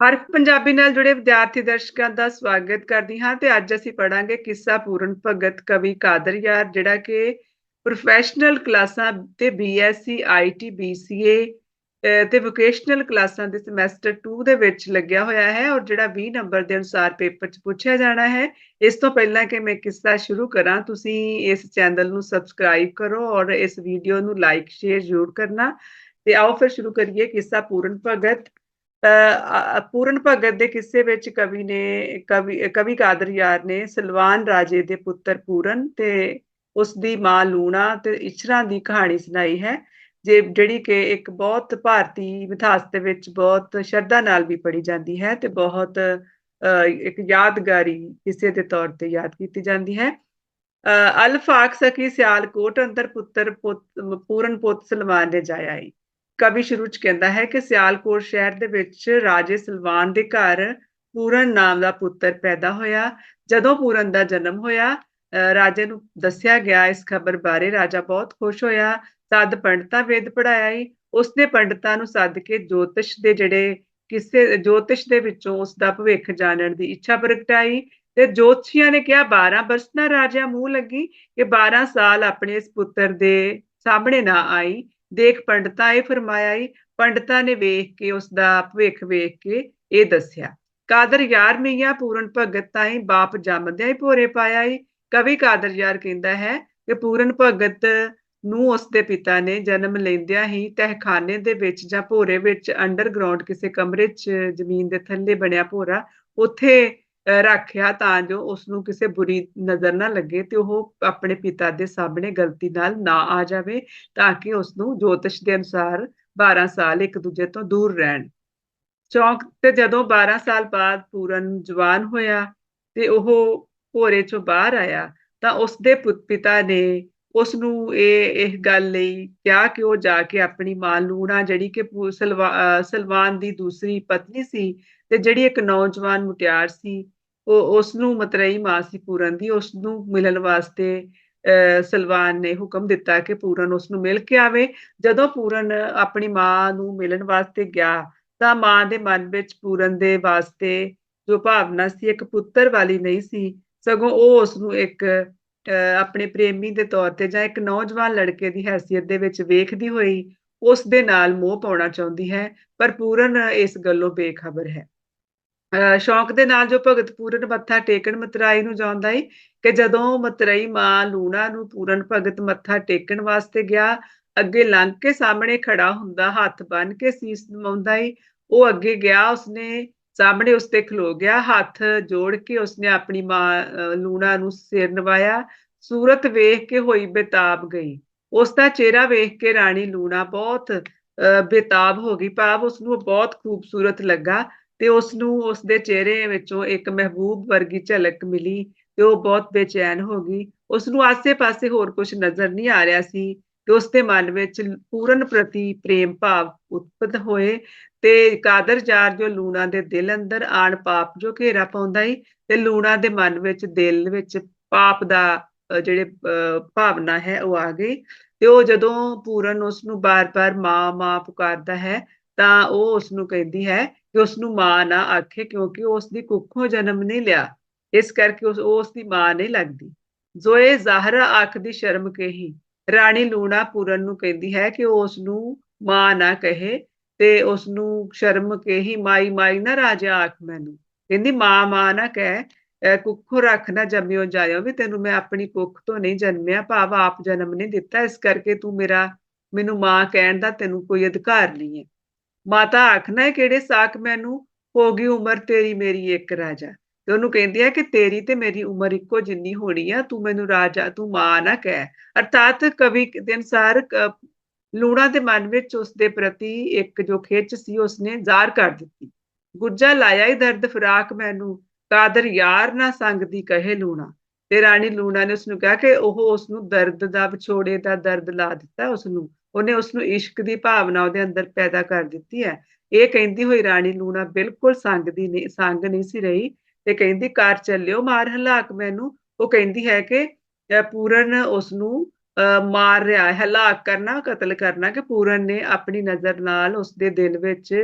ਹਰ ਪੰਜਾਬੀ ਨਾਲ ਜੁੜੇ ਵਿਦਿਆਰਥੀ ਦਰਸ਼ਕਾਂ ਦਾ ਸਵਾਗਤ ਕਰਦੀ ਹਾਂ ਤੇ ਅੱਜ ਅਸੀਂ ਪੜਾਂਗੇ ਕਿੱਸਾ ਪੂਰਨ ਭਗਤ ਕਵੀ ਕਾਦਰ ਯਾਰ, ਜਿਹੜਾ ਕਿ ਪ੍ਰੋਫੈਸ਼ਨਲ ਕਲਾਸਾਂ ਤੇ ਬੀਐਸਸੀ ਆਈਟੀ ਬੀਸੀਏ ਤੇ ਵੋਕੇਸ਼ਨਲ ਕਲਾਸਾਂ ਦੇ ਸਮੈਸਟਰ 2 ਦੇ ਵਿੱਚ ਲੱਗਿਆ ਹੋਇਆ ਹੈ ਔਰ ਜਿਹੜਾ 20 ਨੰਬਰ ਦੇ ਅਨੁਸਾਰ ਪੇਪਰ 'ਚ ਪੁੱਛਿਆ ਜਾਣਾ ਹੈ। ਇਸ ਤੋਂ ਪਹਿਲਾਂ ਕਿ ਮੈਂ ਕਿੱਸਾ ਸ਼ੁਰੂ ਕਰਾਂ, ਤੁਸੀਂ ਇਸ ਚੈਨਲ ਨੂੰ ਸਬਸਕ੍ਰਾਈਬ ਕਰੋ ਔਰ ਇਸ ਵੀਡੀਓ ਨੂੰ ਲਾਈਕ ਸ਼ੇਅਰ ਜ਼ਰੂਰ ਕਰਨਾ। ਤੇ ਆਓ ਫਿਰ ਸ਼ੁਰੂ ਕਰੀਏ ਕਿੱਸਾ ਪੂਰਨ ਭਗਤ ਪੂਰਨ ਭਗਤ ਦੇ ਕਿੱਸੇ ਵਿੱਚ ਕਵੀ ਨੇ, ਕਵੀ ਕਵੀ ਕਾਦਰ ਯਾਰ ਨੇ ਸਲਵਾਨ ਰਾਜੇ ਦੇ ਪੁੱਤਰ ਪੂਰਨ ਤੇ ਉਸ ਦੀ ਮਾਂ ਲੂਣਾ ਤੇ ਇਛਰਾਂ ਦੀ ਕਹਾਣੀ ਸੁਣਾਈ ਹੈ, ਜੇ ਜਿਹੜੀ ਕਿ ਇੱਕ ਬਹੁਤ ਭਾਰਤੀ ਮਿਥਾਸ ਦੇ ਵਿੱਚ ਬਹੁਤ ਸ਼ਰਧਾ ਨਾਲ ਵੀ ਪੜ੍ਹੀ ਜਾਂਦੀ ਹੈ ਤੇ ਬਹੁਤ ਇੱਕ ਯਾਦਗਾਰੀ ਕਿਸੇ ਦੇ ਤੌਰ ਤੇ ਯਾਦ ਕੀਤੀ ਜਾਂਦੀ ਹੈ। ਅਲਫਾਕ ਸਕੀ ਸਿਆਲਕੋਟ ਅੰਦਰ ਪੁੱਤਰ ਪੂਰਨ ਪੁੱਤ ਸਲਮਾਨ ਦੇ ਜਾਇਆ ਕਵੀ ਸ਼ੁਰੂ ਚ ਕਹਿੰਦਾ ਹੈ ਕਿ ਸਿਆਲਕੋਟ ਸ਼ਹਿਰ ਦੇ ਵਿੱਚ ਰਾਜੇ ਸਲਵਾਨ ਦੇ ਘਰ ਪੂਰਨ ਨਾਮ ਦਾ ਪੁੱਤਰ ਪੈਦਾ ਹੋਇਆ। ਜਦੋਂ ਪੂਰਨ ਦਾ ਜਨਮ ਹੋਇਆ ਰਾਜੇ ਨੂੰ ਦੱਸਿਆ ਗਿਆ ਇਸ ਖਬਰ ਬਾਰੇ, ਰਾਜਾ ਬਹੁਤ ਖੁਸ਼ ਹੋਇਆ। ਸੱਦ ਪੰਡਤਾਂ ਵੇਦ ਪੜਾਇਆ ਹੀ ਉਸਨੇ ਪੰਡਤਾਂ ਨੂੰ ਸੱਦ ਕੇ ਜੋਤਿਸ਼ ਦੇ ਜਿਹੜੇ ਕਿਸੇ, ਜੋਤਿਸ਼ ਦੇ ਵਿੱਚੋਂ ਉਸ ਦਾ ਭਵਿੱਖ ਜਾਣਨ ਦੀ ਇੱਛਾ ਪ੍ਰਗਟਾਈ ਤੇ ਜੋਤਸ਼ੀਆਂ ਨੇ ਕਿਹਾ 12 ਬਰਸਨਾ ਰਾਜਾ ਮੂੰਹ ਲੱਗੀ ਕਿ 12 ਸਾਲ ਆਪਣੇ ਇਸ ਪੁੱਤਰ ਦੇ ਸਾਹਮਣੇ ਨਾ ਆਈ। ਦੇਖ ਪੰਡਤਾਂ ਇਹ ਫਰਮਾਇਆ ਹੀ ਨੇ ਵੇਖ ਕੇ ਉਸ ਦਾ ਭਵਿੱਖ ਵੇਖ ਕੇ ਇਹ ਦੱਸਿਆ, ਕਾਦਰ ਯਾਰ ਮੀਆਂ ਪੂਰਨ ਭਗਤ ਤਾਈ ਬਾਪ ਜੰਮਦਿਆਂ ਹੀ ਭੋਰੇ ਪਾਇਆ ਈ। ਕਵੀ ਕਾਦਰ ਯਾਰ ਕਹਿੰਦਾ ਹੈ ਕਿ ਪੂਰਨ ਭਗਤ ਨੂੰ ਉਸ ਦੇ ਪਿਤਾ ਨੇ ਜਨਮ ਲੈਂਦਿਆਂ ਹੀ ਤਹਿਖਾਨੇ ਦੇ ਵਿੱਚ ਜਾਂ ਭੋਰੇ ਵਿੱਚ ਅੰਡਰਗਰਾਉਂਡ ਕਿਸੇ ਕਮਰੇ 'ਚ ਜ਼ਮੀਨ ਦੇ ਥੱਲੇ ਬਣਿਆ ਭੋਰਾ, ਉੱਥੇ ਰੱਖਿਆ ਤਾਂ ਜੋ ਉਸ ਨੂੰ ਕਿਸੇ ਬੁਰੀ ਨਜ਼ਰ ਨਾ ਲੱਗੇ ਤੇ ਉਹ ਆਪਣੇ ਪਿਤਾ ਦੇ ਸਾਹਮਣੇ ਗਲਤੀ ਨਾਲ ਨਾ ਆ ਜਾਵੇ ਤਾਂ ਕਿ ਉਸ ਨੂੰ ਜੋਤਿਸ਼ ਦੇ ਅਨੁਸਾਰ 12 ਸਾਲ ਇੱਕ ਦੂਜੇ ਤੋਂ ਦੂਰ ਰਹਿਣ। ਚੌਂਕ ਤੇ ਜਦੋਂ 12 ਸਾਲ ਬਾਅਦ ਪੂਰਨ ਜਵਾਨ ਹੋਇਆ ਤੇ ਉਹ ਭੋਰੇ ਚੋਂ ਬਾਹਰ ਆਇਆ ਤਾਂ ਉਸ ਦੇ ਪਿਤਾ ਨੇ ਉਸ ਨੂੰ ਇਹ ਇਹ ਗੱਲ ਲਈ ਕਿਹਾ ਕਿ ਉਹ ਜਾ ਕੇ ਆਪਣੀ ਮਾਂ ਲੂਣਾ ਜਿਹੜੀ ਕਿ ਸਲਵਾਨ ਦੀ ਦੂਸਰੀ ਪਤਨੀ ਸੀ ਤੇ ਜਿਹੜੀ ਇੱਕ ਨੌਜਵਾਨ ਮੁਟਿਆਰ ਸੀ ਉਹ ਉਸ ਨੂੰ ਮਾਂ ਸੀ ਪੂਰਨ ਦੀ ਉਸ ਨੂੰ ਮਿਲਣ ਵਾਸਤੇ ਸਲਵਾਨ ਨੇ ਹੁਕਮ ਦਿੱਤਾ ਕਿ ਪੂਰਨ ਉਸ ਨੂੰ ਮਿਲ ਕੇ ਆਵੇ। ਜਦੋਂ ਪੂਰਨ ਆਪਣੀ ਮਾਂ ਨੂੰ ਮਿਲਣ ਵਾਸਤੇ ਗਿਆ, ਤਾਂ ਮਾਂ ਦੇ ਮਨ ਵਿੱਚ ਪੂਰਨ ਦੇ ਵਾਸਤੇ ਜੋ ਭਾਵਨਾ ਸੀ, ਇੱਕ ਪੁੱਤਰ ਵਾਲੀ ਨਹੀਂ ਸੀ, ਸਗੋਂ ਉਹ ਉਸ ਨੂੰ ਇੱਕ ਆਪਣੇ ਪ੍ਰੇਮੀ ਦੇ ਤੌਰ ਤੇ ਜਾਂ ਇੱਕ ਨੌਜਵਾਨ ਲੜਕੇ ਦੀ ਹیثیت ਦੇ ਵਿੱਚ ਵੇਖਦੀ ਹੋਈ ਉਸ ਦੇ ਨਾਲ ਮੋਹ ਪਾਉਣਾ ਚਾਹੁੰਦੀ ਹੈ, ਪਰ ਪੂਰਨ ਇਸ ਗੱਲੋਂ ਬੇਖਬਰ ਹੈ। ਸ਼ੌਂਕ ਦੇ ਨਾਲ ਜੋ ਭਗਤ ਪੂਰਨ ਮੱਥਾ ਟੇਕਣ ਮਤਰਾਈ ਨੂੰ ਜਾਂਦਾ ਏ ਕਿ ਜਦੋਂ ਮਤਰਾਈ ਮਾਂ ਲੂਣਾ ਨੂੰ ਪੂਰਨ ਭਗਤ ਮੱਥਾ ਟੇਕਣ ਵਾਸਤੇ ਗਿਆ, ਅੱਗੇ ਲੰਘ ਕੇ ਸਾਹਮਣੇ ਖੜਾ ਹੁੰਦਾ, ਹੱਥ ਬੰਨ ਕੇ ਸੀਸ ਨਮਾਉਂਦਾ ਹੈ ਉਹ ਅੱਗੇ ਗਿਆ, ਉਸਨੇ ਸਾਹਮਣੇ ਉਸਤੇ ਖਲੋ ਗਿਆ, ਹੱਥ ਜੋੜ ਕੇ ਉਸਨੇ ਆਪਣੀ ਮਾਂ ਲੂਣਾ ਨੂੰ ਸਿਰ ਨਵਾਇਆ, ਸੂਰਤ ਵੇਖ ਕੇ ਹੋਈ ਬੇਤਾਬ ਗਈ। ਉਸ ਦਾ ਚਿਹਰਾ ਵੇਖ ਕੇ ਰਾਣੀ ਲੂਣਾ ਬਹੁਤ ਬੇਤਾਬ ਹੋ ਗਈ, ਭਾਵ ਉਸ ਨੂੰ ਬਹੁਤ ਖੂਬਸੂਰਤ ਲੱਗਾ। ਤੇ ਉਸ ਨੂੰ ਉਸ ਦੇ ਚਿਹਰੇ ਵਿੱਚੋਂ ਇੱਕ ਮਹਿਬੂਬ ਵਰਗੀ ਝਲਕ ਮਿਲੀ ਤੇ ਉਹ ਬਹੁਤ ਬੇਚੈਨ ਹੋ ਗਈ। ਉਸ ਨੂੰ ਆਸੇ-ਪਾਸੇ ਹੋਰ ਕੁਝ ਨਜ਼ਰ ਨਹੀਂ ਆ ਰਿਹਾ ਸੀ ਤੇ ਉਸ ਦੇ ਮਨ ਵਿੱਚ ਪੂਰਨ ਪ੍ਰਤੀ ਪ੍ਰੇਮ ਭਾਵ ਉਤਪਤ ਹੋਏ ਤੇ ਕਾਦਰ ਜਾਰ ਜੋ ਲੂਣਾ ਦੇ ਦਿਲ ਅੰਦਰ ਆਣ ਪਾਪ ਜੋ ਘੇਰਾ ਪਾਉਂਦਾ ਹੀ ਤੇ ਲੂਣਾ ਦੇ ਮਨ ਵਿੱਚ ਦਿਲ ਵਿੱਚ ਪਾਪ ਦਾ ਜਿਹੜੇ ਭਾਵਨਾ ਹੈ ਉਹ ਆ ਗਈ ਤੇ ਉਹ ਜਦੋਂ ਪੂਰਨ ਉਸ ਨੂੰ ਬਾਰ-ਬਾਰ ਮਾਂ ਮਾਂ ਪੁਕਾਰਦਾ ਹੈ ਤਾਂ ਉਹ ਉਸ ਨੂੰ ਕਹਿੰਦੀ ਹੈ ਕਿ ਉਸ ਨੂੰ ਮਾਂ ਨਾ ਆਖੇ ਕਿਉਂਕਿ ਉਸ ਦੀ ਕੁੱਖੋਂ ਜਨਮ ਨਹੀਂ ਲਿਆ। ਇਸ ਕਰਕੇ ਉਸ ਉਸ ਦੀ ਮਾਂ ਨਹੀਂ ਲੱਗਦੀ। ਜ਼ੋਏ ਜ਼ਾਹਰਾ ਅੱਖ ਦੀ ਸ਼ਰਮ ਕਹੀ। ਰਾਣੀ ਲੂਣਾ ਪੂਰਨ ਨੂੰ ਕਹਿੰਦੀ ਹੈ ਕਿ ਉਸ ਨੂੰ ਮਾਂ ਨਾ ਕਹੇ ਤੇ ਉਸ ਨੂੰ ਸ਼ਰਮ ਕਹੀ, ਮਾਈ ਮਾਈ ਨਾ ਰਾਜਾ ਆਖ ਮੈਨੂੰ। ਕਹਿੰਦੀ, ਮਾਂ ਮਾਂ ਨਾ ਕਹਿ। ਕੁੱਖੋਂ ਰੱਖ ਨਾ ਜੰਮਿਓ, ਜਾਇਓ ਵੀ ਤੈਨੂੰ ਮੈਂ ਆਪਣੀ ਕੁੱਖ ਤੋਂ ਨਹੀਂ ਜਨਮਿਆ, ਭਾਵ ਆਪ ਜਨਮ ਨਹੀਂ ਦਿੱਤਾ। ਇਸ ਕਰਕੇ ਤੂੰ ਮੇਰਾ, ਮੈਨੂੰ ਮਾਂ ਕਹਿਣ ਦਾ ਤੈਨੂੰ ਕੋਈ ਅਧਿਕਾਰ ਨਹੀਂ ਹੈ। ਮਾਤਾ ਆਖਣਾ ਕਿਹੜੇ ਸਾਖ ਮੈਨੂੰ ਹੋ ਗਈ ਉਮਰ, ਤੇਰੀ ਮੇਰੀ ਇੱਕ ਰਾਜਾ। ਤੇ ਉਹਨੂੰ ਕਹਿੰਦੀ ਹੈ ਕਿ ਤੇਰੀ ਤੇ ਮੇਰੀ ਉਮਰ ਇੱਕੋ ਜਿੰਨੀ ਹੋਣੀ ਆ, ਤੂੰ ਮੈਨੂੰ ਰਾਜਾ, ਤੂੰ ਮਾਂ ਨਾ ਕਹਿ। ਅਰਥਾਤ ਕਵੀ ਦੇ ਅਨਸਾਰ ਲੂਣਾ ਦੇ ਮਨ ਵਿੱਚ ਉਸ ਦੇ ਪ੍ਰਤੀ ਇੱਕ ਜੋ ਖਿੱਚ ਸੀ, ਉਸਨੇ ਜ਼ਾਹਰ ਕਰ ਦਿੱਤੀ। ਗੁੱਜਾ ਲਾਇਆ ਹੀ ਦਰਦ ਫਰਾਕ ਮੈਨੂੰ, ਕਾਦਰ ਯਾਰ ਨਾ ਸੰਗ ਦੀ ਕਹੇ ਲੂਣਾ। ਤੇ ਰਾਣੀ ਲੂਣਾ ਨੇ ਉਸ ਨੂੰ ਕਿਹਾ ਕਿ ਉਹ ਉਸ ਨੂੰ ਦਰਦ ਦਾ, ਵਿਛੋੜੇ ਦਾ ਦਰਦ ਲਾ ਦਿੱਤਾ ਉਸ ਨੂੰ ਉਹਨੇ ਉਸ ਨੂੰ ਇਸ਼ਕ ਦੀ ਭਾਵਨਾ ਉਹਦੇ ਅੰਦਰ ਪੈਦਾ ਕਰ ਦਿੱਤੀ ਹੈ। ਇਹ ਕਹਿੰਦੀ ਹੋਈ ਰਾਣੀ ਲੂਣਾ ਬਿਲਕੁਲ ਸੰਗ ਦੀ ਨਹੀਂ, ਸੰਗ ਨਹੀਂ ਸੀ ਰਹੀ ਤੇ ਕਹਿੰਦੀ, ਕਾਰ ਚੱਲਿਓ, ਮਾਰ ਹਲਾਕ ਮੈਨੂੰ। ਉਹ ਕਹਿੰਦੀ ਹੈ ਕਿ ਪੂਰਨ ਉਸ ਨੂੰ ਮਾਰ ਰਿਹਾ ਹੈ ਹਲਾਕ ਕਰਨਾ, ਕਤਲ ਕਰਨਾ ਕਿ ਪੂਰਨ ਨੇ ਆਪਣੀ ਨਜ਼ਰ ਨਾਲ ਉਸ ਦੇ ਦਿਲ ਵਿੱਚ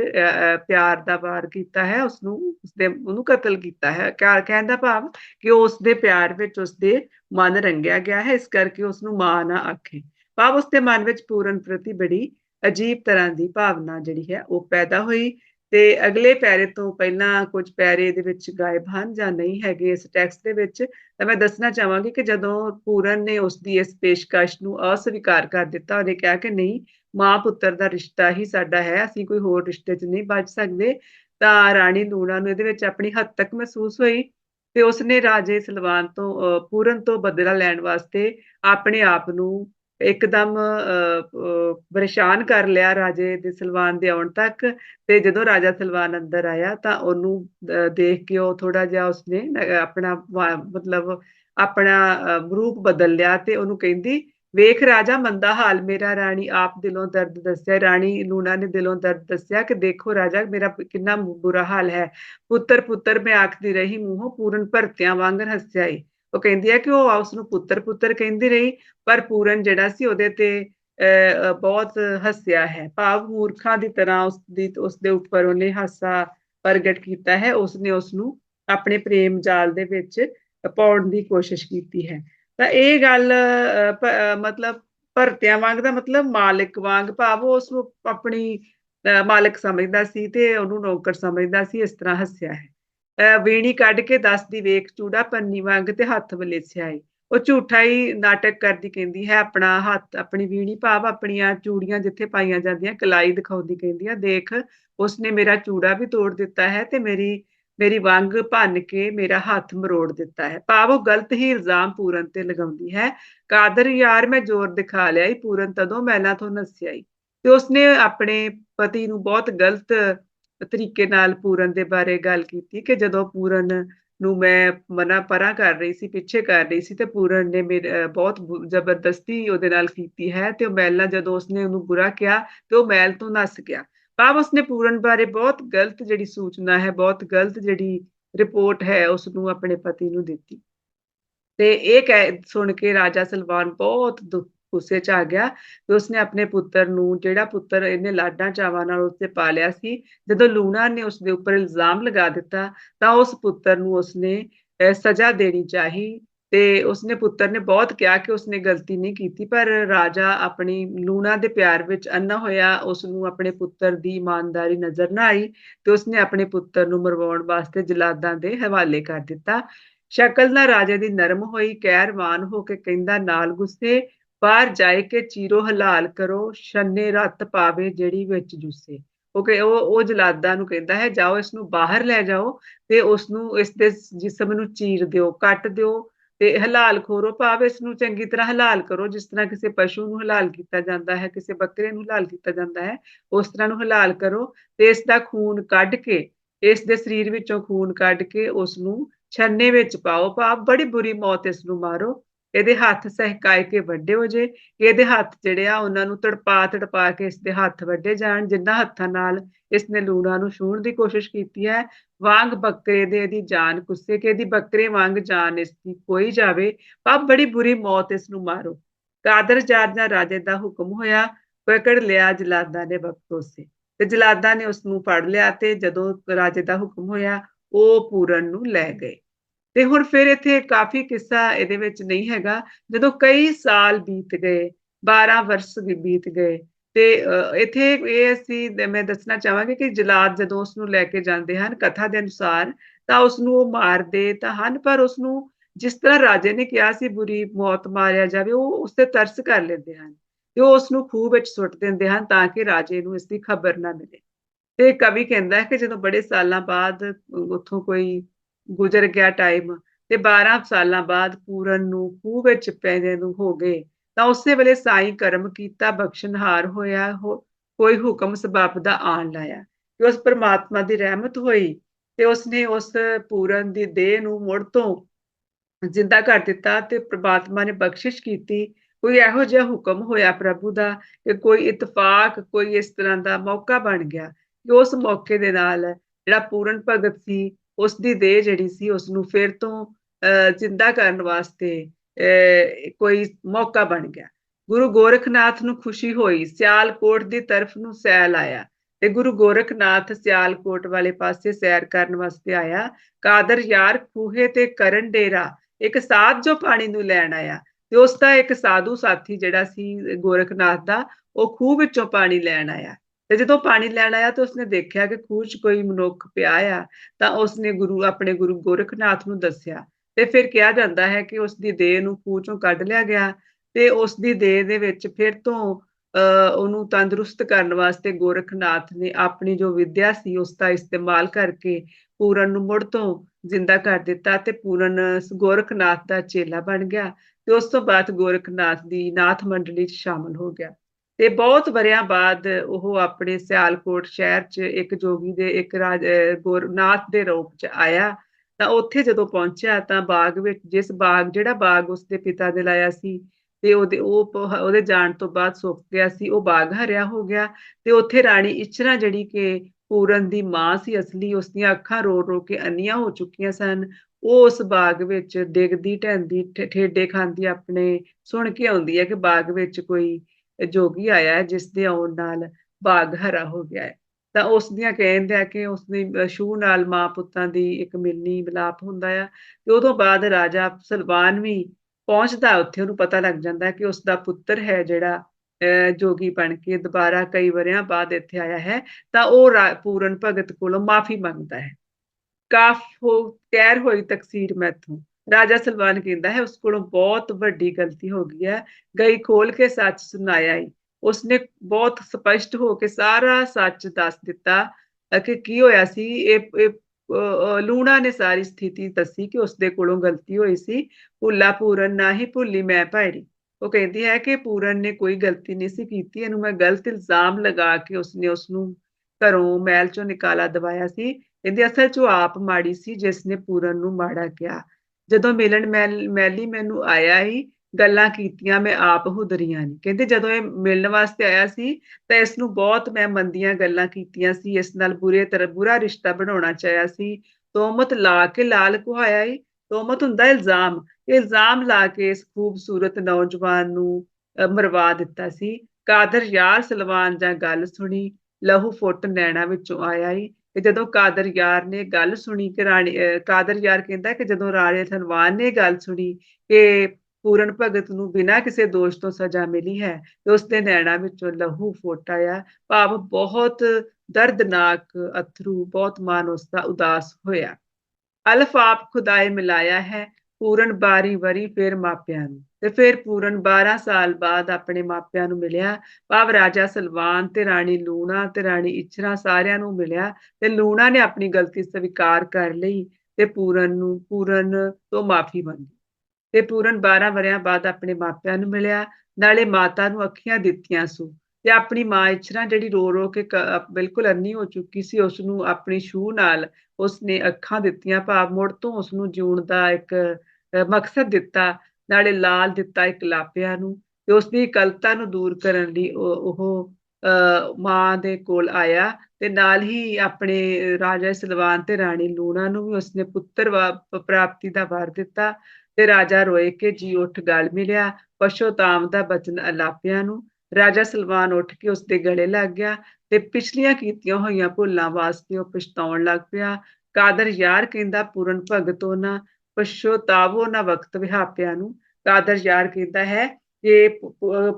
ਪਿਆਰ ਦਾ ਵਾਰ ਕੀਤਾ ਹੈ ਉਸ ਨੂੰ ਉਸ ਦੇ ਉਹਨੂੰ ਕਤਲ ਕੀਤਾ ਹੈ। ਕਿਆ ਕਹਿੰਦਾ ਭਾਵ ਕਿ ਉਸ ਦੇ ਪਿਆਰ ਵਿੱਚ ਉਸ ਦੇ ਮਨ ਰੰਗਿਆ ਗਿਆ ਹੈ, ਇਸ ਕਰਕੇ ਉਸ ਨੂੰ ਮਾਂ ਨਾ ਆਖੇ। ਭਾਵ ਉਸਦੇ ਮਨ ਵਿੱਚ ਪੂਰਨ ਪ੍ਰਤੀ ਬੜੀ ਅਜੀਬ ਤਰ੍ਹਾਂ ਦੀ ਭਾਵਨਾ ਜਿਹੜੀ ਹੈ ਉਹ ਪੈਦਾ ਹੋਈ ਤੇ ਅਗਲੇ ਪੈਰੇ ਤੋਂ ਪਹਿਲਾਂ ਕੁਝ ਪੈਰੇ ਦੇ ਵਿੱਚ ਗਾਇਬ ਹਨ ਜਾਂ ਨਹੀਂ ਹੈਗੇ ਇਸ ਟੈਕਸਟ ਦੇ ਵਿੱਚ, ਤਾਂ ਮੈਂ ਦੱਸਣਾ ਚਾਹਾਂਗੀ ਕਿ ਜਦੋਂ ਪੂਰਨ ਨੇ ਉਸ ਦੀ ਇਸ ਪੇਸ਼ਕਸ਼ ਨੂੰ ਅਸਵੀਕਾਰ ਕਰ ਦਿੱਤਾ, ਉਹਨੇ ਕਿਹਾ ਕਿ ਨਹੀਂ, ਮਾਂ ਪੁੱਤਰ ਦਾ ਰਿਸ਼ਤਾ ਹੀ ਸਾਡਾ ਹੈ, ਅਸੀਂ ਕੋਈ ਹੋਰ ਰਿਸ਼ਤੇ 'ਚ ਨਹੀਂ ਬਚ ਸਕਦੇ। ਤਾਂ ਰਾਣੀ ਲੂਣਾ ਨੂੰ ਇਹਦੇ ਵਿੱਚ ਆਪਣੀ ਹੱਦ ਤੱਕ ਮਹਿਸੂਸ ਹੋਈ ਤੇ ਉਸਨੇ ਰਾਜੇ ਸਲਵਾਨ ਤੋਂ ਪੂਰਨ ਤੋਂ ਬਦਲਾ ਲੈਣ ਵਾਸਤੇ ਆਪਣੇ ਆਪ ਨੂੰ ਇੱਕਦਮ ਪਰੇਸ਼ਾਨ ਕਰ ਲਿਆ ਰਾਜੇ ਦੇ ਸਲਵਾਨ ਦੇ ਆਉਣ ਤੱਕ ਤੇ ਜਦੋਂ ਰਾਜਾ ਸਲਵਾਨ ਅੰਦਰ ਆਇਆ ਤਾਂ ਉਹਨੂੰ ਦੇਖ ਕੇ ਉਹ ਥੋੜਾ ਜਿਹਾ ਉਸਨੇ ਆਪਣਾ ਮਤਲਬ ਆਪਣਾ ਰੂਪ ਬਦਲ ਲਿਆ ਤੇ ਉਹਨੂੰ ਕਹਿੰਦੀ, ਵੇਖ ਰਾਜਾ, ਮੰਦਾ ਹਾਲ ਮੇਰਾ ਰਾਣੀ ਆਪ ਦਿਲੋਂ ਦਰਦ ਦੱਸਿਆ, ਰਾਣੀ ਲੂਣਾ ਨੇ ਦਿਲੋਂ ਦਰਦ ਦੱਸਿਆ ਕਿ ਦੇਖੋ ਰਾਜਾ, ਮੇਰਾ ਕਿੰਨਾ ਬੁਰਾ ਹਾਲ ਹੈ। ਪੁੱਤਰ ਪੁੱਤਰ ਮੈਂ ਆਖਦੀ ਰਹੀ, ਮੂੰਹੋਂ ਪੂਰਨ ਭਰਤਿਆਂ ਵਾਂਗ ਹੱਸਿਆ ਈ ਉਹ ਕਹਿੰਦੀ ਹੈ ਕਿ ਉਹ ਉਸ ਨੂੰ ਪੁੱਤਰ ਪੁੱਤਰ ਕਹਿੰਦੀ ਰਹੀ, ਪਰ ਪੂਰਨ ਜਿਹੜਾ ਸੀ ਉਹਦੇ ਤੇ ਬਹੁਤ ਹੱਸਿਆ ਹੈ। ਭਾਵ ਮੂਰਖਾਂ ਦੀ ਤਰ੍ਹਾਂ ਉਸ ਦੀ, ਉਸ ਦੇ ਉੱਪਰ ਉਹਨੇ ਹਾਸਾ ਪ੍ਰਗਟ ਕੀਤਾ ਹੈ। ਉਸ ਨੇ ਉਸ ਨੂੰ ਆਪਣੇ ਪ੍ਰੇਮ ਜਾਲ ਦੇ ਵਿੱਚ ਪਾਉਣ ਦੀ ਕੋਸ਼ਿਸ਼ ਕੀਤੀ ਹੈ। ਤਾਂ ਇਹ ਗੱਲ ਮਤਲਬ ਭਰਤਿਆਂ ਵਾਂਗ ਦਾ ਮਤਲਬ ਮਾਲਕ ਵਾਂਗ, ਭਾਵ ਉਸ ਨੂੰ ਆਪਣੀ ਮਾਲਕ ਸਮਝਦਾ ਸੀ ਤੇ ਉਹਨੂੰ ਨੌਕਰ ਸਮਝਦਾ ਸੀ, ਇਸ ਤਰ੍ਹਾਂ ਹੱਸਿਆ ਹੈ। ਵੀਣੀ ਕੱਢ ਕੇ ਦੱਸਦੀ ਵੇਖ ਚੂੜਾ ਪੰਨੀ ਵਾਂਗ ਤੇ ਹੱਥ ਵਲੇਸਿਆ ਏ। ਉਹ ਝੂਠਾ ਹੀ ਨਾਟਕ ਕਰਦੀ ਕਹਿੰਦੀ ਹੈ, ਆਪਣਾ ਹੱਥ, ਆਪਣੀ ਵੀਣੀ ਭਾਵ ਆਪਣੀਆਂ ਚੂੜੀਆਂ ਜਿੱਥੇ ਪਾਈਆਂ ਜਾਂਦੀਆਂ, ਕਲਾਈ ਦਿਖਾਉਂਦੀ ਕਹਿੰਦੀ ਆ, ਦੇਖ, ਉਸਨੇ ਮੇਰਾ ਚੂੜਾ ਵੀ ਤੋੜ ਦਿੱਤਾ ਹੈ ਤੇ ਮੇਰੀ ਮੇਰੀ ਵੰਗ ਭੰਨ ਕੇ ਮੇਰਾ ਹੱਥ ਮਰੋੜ ਦਿੱਤਾ ਹੈ। ਭਾਵ ਉਹ ਗਲਤ ਹੀ ਇਲਜ਼ਾਮ ਪੂਰਨ ਤੇ ਲਗਾਉਂਦੀ ਹੈ। ਕਾਦਰ ਯਾਰ, ਮੈਂ ਜ਼ੋਰ ਦਿਖਾ ਲਿਆ ਹੀ ਪੂਰਨ ਤਦੋਂ ਮੈਲਾਂ ਤੋਂ ਨਸਿਆ ਹੀ ਤੇ ਉਸਨੇ ਆਪਣੇ ਪਤੀ ਨੂੰ ਬਹੁਤ ਗਲਤ ਤਰੀਕੇ ਨਾਲ ਪੂਰਨ ਦੇ ਬਾਰੇ ਗੱਲ ਕੀਤੀ ਕਿ ਜਦੋਂ ਪੂਰਨ ਨੂੰ ਮੈਂ ਮਨਾ ਪਰਾਂ ਕਰ ਰਹੀ ਸੀ, ਪਿੱਛੇ ਕਰ ਰਹੀ ਸੀ, ਤੇ ਪੂਰਨ ਨੇ ਮੇਰੇ ਬਹੁਤ ਜ਼ਬਰਦਸਤੀ ਉਹਦੇ ਨਾਲ ਕੀਤੀ ਹੈ ਤੇ ਉਹ ਮੈਲਾ ਜਦੋਂ ਉਸਨੇ ਉਹਨੂੰ ਬੁਰਾ ਕਿਹਾ ਤੇ ਉਹ ਮੈਲ ਤੋਂ ਨਸ ਗਿਆ। ਭਾਵ ਉਸਨੇ ਪੂਰਨ ਬਾਰੇ ਬਹੁਤ ਗਲਤ ਜਿਹੜੀ ਸੂਚਨਾ ਹੈ, ਬਹੁਤ ਗਲਤ ਜਿਹੜੀ ਰਿਪੋਰਟ ਹੈ ਉਸ ਨੂੰ ਆਪਣੇ ਪਤੀ ਨੂੰ ਦਿੱਤੀ। ਤੇ ਇਹ ਕਹਿ, ਸੁਣ ਕੇ ਰਾਜਾ ਸਲਵਾਨ ਬਹੁਤ ਦੁੱਖ ਗੁੱਸੇ 'ਚ ਆ ਗਿਆ ਤੇ ਉਸਨੇ ਆਪਣੇ ਪੁੱਤਰ ਨੂੰ, ਜਿਹੜਾ ਪੁੱਤਰ ਇਹਨੇ ਲਾਡਾਂ ਚਾਵਾਂ ਨਾਲ ਉਸਤੇ ਪਾਲਿਆ ਸੀ, ਜਦੋਂ ਲੂਣਾ ਨੇ ਉਸ ਦੇ ਉੱਪਰ ਇਲਜ਼ਾਮ ਲਗਾ ਦਿੱਤਾ, ਤਾਂ ਉਸ ਪੁੱਤਰ ਨੂੰ ਉਸਨੇ ਸਜ਼ਾ ਦੇਣੀ ਚਾਹੀ ਤੇ ਉਸਨੇ ਪੁੱਤਰ ਨੇ ਬਹੁਤ ਕਿਹਾ ਕਿ ਉਸਨੇ ਗਲਤੀ ਨਹੀਂ ਕੀਤੀ, ਪਰ ਰਾਜਾ ਆਪਣੀ ਲੂਣਾ ਦੇ ਪਿਆਰ ਵਿੱਚ ਅੰਨਾ ਹੋਇਆ ਉਸ ਨੂੰ ਆਪਣੇ ਪੁੱਤਰ ਦੀ ਇਮਾਨਦਾਰੀ ਨਜ਼ਰ ਨਾ ਆਈ ਤੇ ਉਸਨੇ ਆਪਣੇ ਪੁੱਤਰ ਨੂੰ ਮਰਵਾਉਣ ਵਾਸਤੇ ਜਲਾਦਾਂ ਦੇ ਹਵਾਲੇ ਕਰ ਦਿੱਤਾ। ਸ਼ਕਲ ਨਾਲ ਰਾਜੇ ਦੀ ਨਰਮ ਹੋਈ, ਕਹਿਰਵਾਨ ਹੋ ਕੇ ਕਹਿੰਦਾ, ਨਾਲ ਗੁੱਸੇ ਬਾਹਰ ਜਾਏ ਕੇ ਚੀਰੋ ਹਲਾਲ ਕਰੋ, ਛੰਨੇ ਰੱਤ ਪਾਵੇ ਜਿਹੜੀ ਵਿੱਚ ਜੁਸੇ। ਓਕੇ ਉਹ ਉਹ ਜਲਾਦਾ ਨੂੰ ਕਹਿੰਦਾ ਹੈ, ਜਾਓ ਇਸ ਨੂੰ ਬਾਹਰ ਲੈ ਜਾਓ ਤੇ ਉਸ ਨੂੰ ਇਸ ਦੇ ਜਿਸਮ ਨੂੰ ਚੀਰ ਦਿਓ, ਕੱਟ ਦਿਓ ਤੇ ਹਲਾਲ ਖੋਰੋ, ਭਾਵ ਇਸ ਨੂੰ ਚੰਗੀ ਤਰ੍ਹਾਂ ਹਲਾਲ ਕਰੋ, ਜਿਸ ਤਰ੍ਹਾਂ ਕਿਸੇ ਪਸ਼ੂ ਨੂੰ ਹਲਾਲ ਕੀਤਾ ਜਾਂਦਾ ਹੈ, ਕਿਸੇ ਬੱਕਰੇ ਨੂੰ ਹਲਾਲ ਕੀਤਾ ਜਾਂਦਾ ਹੈ, ਉਸ ਤਰ੍ਹਾਂ ਨੂੰ ਹਲਾਲ ਕਰੋ ਤੇ ਇਸ ਦਾ ਖੂਨ ਕੱਢ ਕੇ, ਇਸ ਦੇ ਸਰੀਰ ਵਿੱਚੋਂ ਖੂਨ ਕੱਢ ਕੇ ਉਸ ਨੂੰ ਛੰਨੇ ਵਿੱਚ ਪਾਓ। ਭਾਵ ਬੜੀ ਬੁਰੀ ਮੌਤ ਇਸ ਨੂੰ ਮਾਰੋ। ਇਹਦੇ ਹੱਥ ਸਹਿਕਾਇ ਕੇ ਵੱਡੇ ਹੋ ਜੇ, ਇਹਦੇ ਹੱਥ ਜਿਹੜੇ ਆ ਉਹਨਾਂ ਨੂੰ ਤੜਪਾ ਤੜਪਾ ਕੇ ਇਸ ਦੇ ਹੱਥ ਵੱਡੇ ਜਾਣ, ਜਿੰਨਾ ਹੱਥਾਂ ਨਾਲ ਇਸ ਨੇ ਲੂਣਾ ਨੂੰ ਛੂਣ ਦੀ ਕੋਸ਼ਿਸ਼ ਕੀਤੀ ਹੈ, ਵਾਂਗ ਬੱਕਰੇ ਦੇ ਇਹਦੀ ਜਾਨ ਕੁੱਸੇ ਕੇ, ਇਹਦੀ ਬੱਕਰੇ ਵਾਂਗ ਜਾਨ ਇਸ ਦੀ ਕੋਈ ਜਾਵੇ ਪਾ ਬੜੀ ਬੁਰੀ ਮੌਤ ਇਸ ਨੂੰ ਮਾਰੋ। ਕਾਦਰ ਜਾਰਜਾ ਰਾਜੇ ਦਾ ਹੁਕਮ ਹੋਇਆ ਪਕੜ ਲਿਆ ਜਲਾਦਾ ਨੇ ਬਖਤੋ ਸੇ ਤੇ ਜਲਾਦਾ ਨੇ ਉਸ ਨੂੰ ਫੜ ਲਿਆ ਤੇ ਜਦੋਂ ਰਾਜੇ ਦਾ ਹੁਕਮ ਹੋਇਆ, ਉਹ ਪੂਰਨ ਨੂੰ ਲੈ ਗਏ। ਤੇ ਹੁਣ ਫਿਰ ਇੱਥੇ ਕਾਫੀ ਕਿੱਸਾ ਇਹਦੇ ਵਿੱਚ ਨਹੀਂ ਹੈਗਾ। ਜਦੋਂ ਕਈ ਸਾਲ ਬੀਤ ਗਏ 12 ਵਰਸ ਬੀਤ ਗਏ, ਤੇ ਇੱਥੇ ਇਹ ਅਸੀਂ ਮੈਂ ਦੱਸਣਾ ਚਾਹਾਂਗੇ ਕਿ ਜਲਾਦ ਜਦੋਂ ਉਸ ਨੂੰ ਲੈ ਕੇ ਜਾਂਦੇ ਹਨ ਕਥਾ ਦੇ ਅਨੁਸਾਰ, ਤਾਂ ਉਸ ਨੂੰ ਉਹ ਮਾਰਦੇ ਤਾਂ ਹਨ, ਪਰ ਉਸ ਨੂੰ ਜਿਸ ਤਰ੍ਹਾਂ ਰਾਜੇ ਨੇ ਕਿਹਾ ਸੀ ਬੁਰੀ ਮੌਤ ਮਾਰਿਆ ਜਾਵੇ, ਉਹ ਉਸ ਤੇ ਤਰਸ ਕਰ ਲੈਂਦੇ ਹਨ ਤੇ ਉਹ ਉਸ ਨੂੰ ਖੂਹ ਵਿੱਚ ਸੁੱਟ ਦਿੰਦੇ ਹਨ ਤਾਂ ਕਿ ਰਾਜੇ ਨੂੰ ਇਸ ਦੀ ਖਬਰ ਨਾ ਮਿਲੇ। ਤੇ ਕਵੀ ਕਹਿੰਦਾ ਹੈ ਕਿ ਜਦੋਂ ਬੜੇ ਸਾਲਾਂ ਬਾਅਦ ਉੱਥੋਂ ਕੋਈ ਗੁਜ਼ਰ ਗਿਆ ਟਾਈਮ ਤੇ 12 ਸਾਲਾਂ ਬਾਅਦ ਪੂਰਨ ਨੂੰ ਖੂਹ ਵਿੱਚ ਪੈਦੇ ਨੂੰ ਹੋ ਗਏ। ਤਾਂ ਉਸੇ ਵੇਲੇ ਸਾਈ ਕਰਮ ਕੀਤਾ ਬਖਸ਼ਨਹਾਰ ਹੋਇਆ ਕੋਈ ਹੁਕਮ ਸਬਬ ਦਾ ਆਣ ਲਾਇਆ। ਕਿ ਉਸ ਪਰਮਾਤਮਾ ਦੀ ਰਹਿਮਤ ਹੋਈ ਤੇ ਉਸਨੇ ਉਸ ਪੂਰਨ ਦੀ ਦੇਹ ਨੂੰ ਮੁੜ ਤੋਂ ਜ਼ਿੰਦਾ ਕਰ ਦਿੱਤਾ ਤੇ ਪ੍ਰਮਾਤਮਾ ਨੇ ਬਖਸ਼ਿਸ਼ ਕੀਤੀ। ਕੋਈ ਇਹੋ ਜਿਹਾ ਹੁਕਮ ਹੋਇਆ ਪ੍ਰਭੂ ਦਾ ਕਿ ਕੋਈ ਇਤਫਾਕ, ਕੋਈ ਇਸ ਤਰ੍ਹਾਂ ਦਾ ਮੌਕਾ ਬਣ ਗਿਆ ਕਿ ਉਸ ਮੌਕੇ ਦੇ ਨਾਲ ਜਿਹੜਾ ਪੂਰਨ ਭਗਤ ਸੀ ਉਸ ਦੀ ਦੇਹ ਜਿਹੜੀ ਸੀ ਉਸ ਨੂੰ ਫਿਰ ਤੋਂ ਜ਼ਿੰਦਾ ਕਰਨ ਵਾਸਤੇ ਕੋਈ ਮੌਕਾ ਬਣ ਗਿਆ। ਗੁਰੂ ਗੋਰਖਨਾਥ ਨੂੰ ਖੁਸ਼ੀ ਹੋਈ। ਸਿਆਲਕੋਟ ਦੀ ਤਰਫ ਨੂੰ ਸੈਲ ਆਇਆ ਤੇ ਗੁਰੂ ਗੋਰਖਨਾਥ ਸਿਆਲਕੋਟ ਵਾਲੇ ਪਾਸੇ ਸੈਰ ਕਰਨ ਵਾਸਤੇ ਆਇਆ। ਕਾਦਰ ਯਾਰ ਖੂਹੇ ਤੇ ਕਰਨ ਡੇਰਾ, ਇੱਕ ਸਾਧ ਜੋ ਪਾਣੀ ਨੂੰ ਲੈਣ ਆਇਆ ਤੇ ਉਸ ਦਾ ਇੱਕ ਸਾਧੂ ਸਾਥੀ ਜਿਹੜਾ ਸੀ ਗੋਰਖਨਾਥ ਦਾ, ਉਹ ਖੂਹ ਵਿੱਚੋਂ ਪਾਣੀ ਲੈਣ ਆਇਆ। ਤੇ ਜਦੋਂ ਪਾਣੀ ਲੈਣ ਆਇਆ ਤਾਂ ਉਸਨੇ ਦੇਖਿਆ ਕਿ ਖੂਹ 'ਚ ਕੋਈ ਮਨੁੱਖ ਪਿਆ ਆ, ਤਾਂ ਉਸਨੇ ਗੁਰੂ, ਆਪਣੇ ਗੁਰੂ ਗੋਰਖਨਾਥ ਨੂੰ ਦੱਸਿਆ ਤੇ ਫਿਰ ਕਿਹਾ ਜਾਂਦਾ ਹੈ ਕਿ ਉਸ ਦੀ ਦੇਹ ਨੂੰ ਖੂਹ 'ਚੋਂ ਕੱਢ ਲਿਆ ਗਿਆ ਤੇ ਉਸ ਦੀ ਦੇਹ ਦੇ ਵਿੱਚ ਫਿਰ ਤੋਂ ਉਹਨੂੰ ਤੰਦਰੁਸਤ ਕਰਨ ਵਾਸਤੇ ਗੋਰਖਨਾਥ ਨੇ ਆਪਣੀ ਜੋ ਵਿਦਿਆ ਸੀ ਉਸ ਦਾ ਇਸਤੇਮਾਲ ਕਰਕੇ ਪੂਰਨ ਨੂੰ ਮੁੜ ਤੋਂ ਜ਼ਿੰਦਾ ਕਰ ਦਿੱਤਾ ਤੇ ਪੂਰਨ ਗੋਰਖਨਾਥ ਦਾ ਚੇਲਾ ਬਣ ਗਿਆ ਤੇ ਉਸ ਤੋਂ ਬਾਅਦ ਗੋਰਖਨਾਥ ਦੀ ਨਾਥ ਮੰਡਲੀ 'ਚ ਸ਼ਾਮਲ ਹੋ ਗਿਆ। ਤੇ ਬਹੁਤ ਵਰਿਆਂ ਬਾਅਦ ਉਹ ਆਪਣੇ ਸਿਆਲਕੋਟ ਸ਼ਹਿਰ 'ਚ ਇੱਕ ਜੋਗੀ ਦੇ ਇੱਕ ਰਾਜ ਗੋਰਨਾਥ ਦੇ ਰੂਪ 'ਚ ਆਇਆ। ਤਾਂ ਉੱਥੇ ਜਦੋਂ ਪਹੁੰਚਿਆ ਤਾਂ ਬਾਗ ਵਿੱਚ, ਜਿਸ ਬਾਗ, ਜਿਹੜਾ ਬਾਗ ਉਸਦੇ ਪਿਤਾ ਨੇ ਲਾਇਆ ਸੀ ਤੇ ਉਹਦੇ, ਉਹ ਉਹਦੇ ਜਾਣ ਤੋਂ ਬਾਅਦ ਸੁੱਕ ਗਿਆ ਸੀ, ਉਹ ਬਾਗ ਹਰਿਆ ਹੋ ਗਿਆ ਤੇ ਉੱਥੇ ਰਾਣੀ ਇਚਰਾ ਜਿਹੜੀ ਕਿ ਪੂਰਨ ਦੀ ਮਾਂ ਸੀ, ਅਸਲੀ ਉਸ ਦੀਆਂ ਅੱਖਾਂ ਰੋ ਰੋ ਕੇ ਅੰਨੀਆਂ ਹੋ ਚੁੱਕੀਆਂ ਸਨ, ਉਹ ਉਸ ਬਾਗ ਵਿੱਚ ਡਿੱਗਦੀ ਢੈਂਦੀ ਠੇਡੇ ਖਾਂਦੀ ਆਪਣੇ, ਸੁਣ ਕੇ ਆਉਂਦੀ ਹੈ ਕਿ ਬਾਗ ਵਿੱਚ ਕੋਈ ਜੋਗੀ ਆਇਆ ਹੈ, ਜਿਸ ਦੇ ਆਉਣ ਨਾਲ ਬਾਗ ਹਰਾ ਹੋ ਗਿਆ ਹੈ। ਤਾਂ ਉਸ ਦੀਆਂ ਕਹਿੰਦੇ ਆ ਕਿ ਉਸ ਦੀ ਸ਼ੂ ਨਾਲ ਮਾਂ ਪੁੱਤਾਂ ਦੀ ਇੱਕ ਮਿਲਣੀ ਮਿਲਾਪ ਹੁੰਦਾ ਆ ਤੇ ਉਦੋਂ ਬਾਅਦ ਰਾਜਾ ਸਲਵਾਨ ਵੀ ਪਹੁੰਚਦਾ ਉੱਥੇ ਉਹਨੂੰ ਪਤਾ ਲੱਗ ਜਾਂਦਾ ਕਿ ਉਸ ਦਾ ਪੁੱਤਰ ਹੈ ਜਿਹੜਾ ਜੋਗੀ ਬਣ ਕੇ ਦੁਬਾਰਾ ਕਈ ਵਰਿਆਂ ਬਾਅਦ ਇੱਥੇ ਆਇਆ ਹੈ। ਤਾਂ ਉਹ ਪੂਰਨ ਭਗਤ ਕੋਲੋਂ ਮਾਫੀ ਮੰਗਦਾ ਹੈ। ਕਾਫ ਹੋ ਕਹਿਰ ਹੋਈ ਤਕਸੀਰ ਮੈਥੋਂ। ਰਾਜਾ ਸਲਵਾਨ ਕਹਿੰਦਾ ਹੈ, ਉਸ ਕੋਲੋਂ ਬਹੁਤ ਵੱਡੀ ਗਲਤੀ ਹੋ ਗਈ ਹੈ। ਗਈ ਖੋਲ ਕੇ ਸੱਚ ਸੁਣਾਇਆ ਹੀ ਉਸਨੇ ਬਹੁਤ ਸਪਸ਼ਟ ਹੋ ਕੇ ਸਾਰਾ ਸੱਚ ਦੱਸ ਦਿੱਤਾ ਕਿ ਕੀ ਹੋਇਆ ਸੀ। ਇਹ ਲੂਣਾ ਨੇ ਸਾਰੀ ਸਥਿਤੀ ਦੱਸੀ ਕਿ ਉਸਦੇ ਕੋਲੋਂ ਗਲਤੀ ਹੋਈ ਸੀ। ਭੁੱਲਾ ਪੂਰਨ ਨਾ ਹੀ ਭੁੱਲੀ ਮੈਂ ਭਾਈ ਉਹ ਕਹਿੰਦੀ ਹੈ ਕਿ ਪੂਰਨ ਨੇ ਕੋਈ ਗਲਤੀ ਨਹੀਂ ਸੀ ਕੀਤੀ। ਇਹਨੂੰ ਮੈਂ ਗਲਤ ਇਲਜ਼ਾਮ ਲਗਾ ਕੇ ਉਸਨੇ ਉਸ ਨੂੰ ਘਰੋਂ ਮਹਿਲ ਚੋਂ ਨਿਕਾਲਾ ਦਵਾਇਆ ਸੀ। ਕਹਿੰਦੀ, ਅਸਲ 'ਚ ਆਪ ਮਾੜੀ ਸੀ ਜਿਸ ਨੇ ਪੂਰਨ ਨੂੰ ਮਾੜਾ ਕਿਹਾ। ਜਦੋਂ ਮਿਲਣ ਮੈਲੀ ਮੈਨੂੰ ਆਇਆ ਹੀ ਗੱਲਾਂ ਕੀਤੀਆਂ, ਮੈਂ ਆਪ ਹੁਦਰੀਆਂ ਨਹੀਂ ਕਹਿੰਦੇ ਜਦੋਂ ਇਹ ਮਿਲਣ ਵਾਸਤੇ ਆਇਆ ਸੀ, ਤਾਂ ਇਸ ਨੂੰ ਬਹੁਤ ਮੈਂ ਮੰਦੀਆਂ ਗੱਲਾਂ ਕੀਤੀਆਂ ਸੀ। ਇਸ ਨਾਲ ਬੁਰੇ ਤਰ੍ਹਾਂ ਬੁਰਾ ਰਿਸ਼ਤਾ ਬਣਾਉਣਾ ਚਾਹਿਆ ਸੀ। ਤੋਮਤ ਲਾ ਕੇ ਲਾਲ ਕੁਹਾਇਆ ਹੀ ਤੋਮਤ ਹੁੰਦਾ ਇਲਜ਼ਾਮ। ਇਲਜ਼ਾਮ ਲਾ ਕੇ ਇਸ ਖੂਬਸੂਰਤ ਨੌਜਵਾਨ ਨੂੰ ਮਰਵਾ ਦਿੱਤਾ ਸੀ। ਕਾਦਰ ਯਾਰ ਸਲਵਾਨ ਜਾਂ ਗੱਲ ਸੁਣੀ, ਲਹੂ ਫੁੱਟ ਨੈਣਾ ਵਿੱਚੋਂ ਆਇਆ ਹੀ ਕਿ ਜਦੋਂ ਕਾਦਰ ਯਾਰ ਨੇ ਗੱਲ ਸੁਣੀ ਕਿ ਰਾਣੀ ਕਾਦਰ ਯਾਰ ਕਹਿੰਦਾ ਕਿ ਜਦੋਂ ਰਾਜੇ ਸਲਵਾਨ ਨੇ ਗੱਲ ਸੁਣੀ ਕਿ ਪੂਰਨ ਭਗਤ ਨੂੰ ਬਿਨਾਂ ਕਿਸੇ ਦੋਸ਼ ਤੋਂ ਸਜ਼ਾ ਮਿਲੀ ਹੈ, ਤੇ ਉਸ ਦੇ ਨੈਣਾ ਵਿੱਚੋਂ ਲਹੂ ਫੁੱਟ ਆਇਆ। ਭਾਵ ਬਹੁਤ ਦਰਦਨਾਕ ਅਥਰੂ, ਬਹੁਤ ਮਨ ਉਸ ਦਾ ਉਦਾਸ ਹੋਇਆ। ਅਲਫ ਆਪ ਖੁਦਾਏ ਮਿਲਾਇਆ ਹੈ ਪੂਰਨ ਬਾਰੀ ਵਾਰੀ ਫਿਰ ਮਾਪਿਆਂ ਨੂੰ। ਤੇ ਫਿਰ ਪੂਰਨ 12 ਸਾਲ ਬਾਅਦ ਆਪਣੇ ਮਾਪਿਆਂ ਨੂੰ ਮਿਲਿਆ। ਭਾਵ ਰਾਜਾ ਸਲਵਾਨ ਤੇ ਰਾਣੀ ਲੂਣਾ ਤੇ ਰਾਣੀ ਇਚਰਾ ਸਾਰਿਆਂ ਨੂੰ ਮਿਲਿਆ ਤੇ ਲੂਣਾ ਨੇ ਆਪਣੀ ਗਲਤੀ ਸਵੀਕਾਰ ਕਰ ਲਈ ਤੇ ਪੂਰਨ ਨੂੰ, ਪੂਰਨ ਤੋਂ ਮਾਫੀ ਮੰਗੀ। ਤੇ ਪੂਰਨ 12 ਵਰਿਆਂ ਬਾਅਦ ਆਪਣੇ ਮਾਪਿਆਂ ਨੂੰ ਮਿਲਿਆ। ਨਾਲੇ ਮਾਤਾ ਨੂੰ ਅੱਖੀਆਂ ਦਿੱਤੀਆਂ ਸੂ। ਤੇ ਆਪਣੀ ਮਾਂ ਇਚਰਾ ਜਿਹੜੀ ਰੋ ਰੋ ਕੇ ਬਿਲਕੁਲ ਅੰਨੀ ਹੋ ਚੁੱਕੀ ਸੀ ਉਸ ਨੂੰ ਆਪਣੀ ਸ਼ੂ ਨਾਲ ਉਸ ਨੇ ਅੱਖਾਂ ਦਿੱਤੀਆਂ, ਭਾਵ ਮੁੜ ਤੋਂ ਉਸ ਨੂੰ ਜਿਉਣ ਦਾ ਇੱਕ ਮਕਸਦ ਦਿੱਤਾ, ਨਾਲੇ ਲਾਲ ਦਿੱਤਾ ਇੱਕ ਲਾਪਿਆਂ ਨੂੰ ਤੇ ਉਸ ਦੀ ਕਲਤਾ ਨੂੰ ਦੂਰ ਕਰਨ ਲਈ ਉਹ ਮਾਂ ਦੇ ਕੋਲ ਆਇਆ ਤੇ ਨਾਲ ਹੀ ਆਪਣੇ ਰਾਜਾ ਸਲਵਾਨ ਤੇ ਰਾਣੀ ਲੂਣਾ ਨੂੰ ਵੀ ਉਸਨੇ ਪੁੱਤਰ ਪ੍ਰਾਪਤੀ ਦਾ ਵਰ ਦਿੱਤਾ ਤੇ ਰਾਜਾ ਰੋਏ ਕੇ ਜੀ ਉੱਠ ਗਲ ਮਿਲਿਆ ਪਸ਼ੋਤਾਮ ਦਾ ਬਚਨ ਅਲਾਪਿਆਂ ਨੂੰ ਰਾਜਾ ਸਲਵਾਨ ਉੱਠ ਕੇ ਉਸ ਦੇ ਗਲੇ ਲੱਗ ਗਿਆ ਤੇ ਪਿਛਲੀਆਂ ਕੀਤੀਆਂ ਹੋਈਆਂ ਭੁੱਲਾਂ ਵਾਸਤੇ ਉਹ ਪਛਤਾਉਣ ਲੱਗ ਪਿਆ। ਕਾਦਰ ਯਾਰ ਕਹਿੰਦਾ, ਪੂਰਨ ਭਗਤੋ ਨਾ ਪਛੋਤਾਵੋ ਨਾ ਵਕਤ ਵਿਹਾਪਿਆਂ ਨੂੰ। ਕਾਦਰ ਯਾਰ ਕਹਿੰਦਾ ਹੈ ਕਿ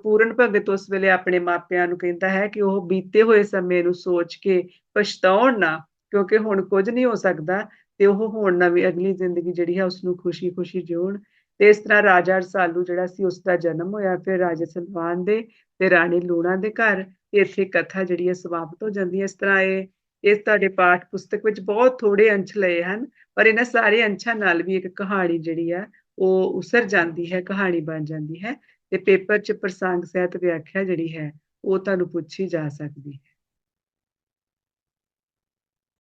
ਪੂਰਨ ਭਗਤ ਉਸ ਵੇਲੇ ਆਪਣੇ ਮਾਪਿਆਂ ਨੂੰ ਕਹਿੰਦਾ ਹੈ ਕਿ ਉਹ ਬੀਤੇ ਹੋਏ ਸਮੇਂ ਨੂੰ ਸੋਚ ਕੇ ਪਛਤਾਉਣ ਨਾ, ਕਿਉਂਕਿ ਹੁਣ ਕੁਝ ਨਹੀਂ ਹੋ ਸਕਦਾ ਤੇ ਉਹ ਹੁਣ ਨਵੀਂ ਅਗਲੀ ਜ਼ਿੰਦਗੀ ਜਿਹੜੀ ਹੈ ਉਸ ਨੂੰ ਖੁਸ਼ੀ-ਖੁਸ਼ੀ ਜਿਉਣ। ਤੇ ਇਸ ਤਰ੍ਹਾਂ ਰਾਜਾ ਰਸਾਲੂ ਜਿਹੜਾ ਸੀ ਉਸ ਦਾ ਜਨਮ ਹੋਇਆ, ਫਿਰ ਰਾਜੇ ਸਲਵਾਨ ਦੇ ਤੇ ਰਾਣੀ ਲੂਣਾ ਦੇ ਘਰ, ਇੱਥੇ ਕਥਾ ਜਿਹੜੀ ਹੈ ਸਮਾਪਤ ਹੋ ਜਾਂਦੀ ਹੈ ਇਸ ਤਰ੍ਹਾਂ ਇਹ ਇਸ ਤੁਹਾਡੇ ਪਾਠ ਪੁਸਤਕ ਵਿੱਚ ਬਹੁਤ ਥੋੜੇ ਅੰਸ਼ ਲਏ ਹਨ, ਪਰ ਇਹਨਾਂ ਸਾਰੇ ਅੰਸ਼ਾਂ ਨਾਲ ਵੀ ਇੱਕ ਕਹਾਣੀ ਜਿਹੜੀ ਆ ਉਹ ਉਸਰ ਜਾਂਦੀ ਹੈ, ਕਹਾਣੀ ਬਣ ਜਾਂਦੀ ਹੈ ਤੇ ਪੇਪਰ 'ਚ ਪ੍ਰਸੰਗ ਸਹਿਤ ਵਿਆਖਿਆ ਜਿਹੜੀ ਹੈ, ਉਹ ਤੁਹਾਨੂੰ ਪੁੱਛੀ ਜਾ ਸਕਦੀ ਹੈ।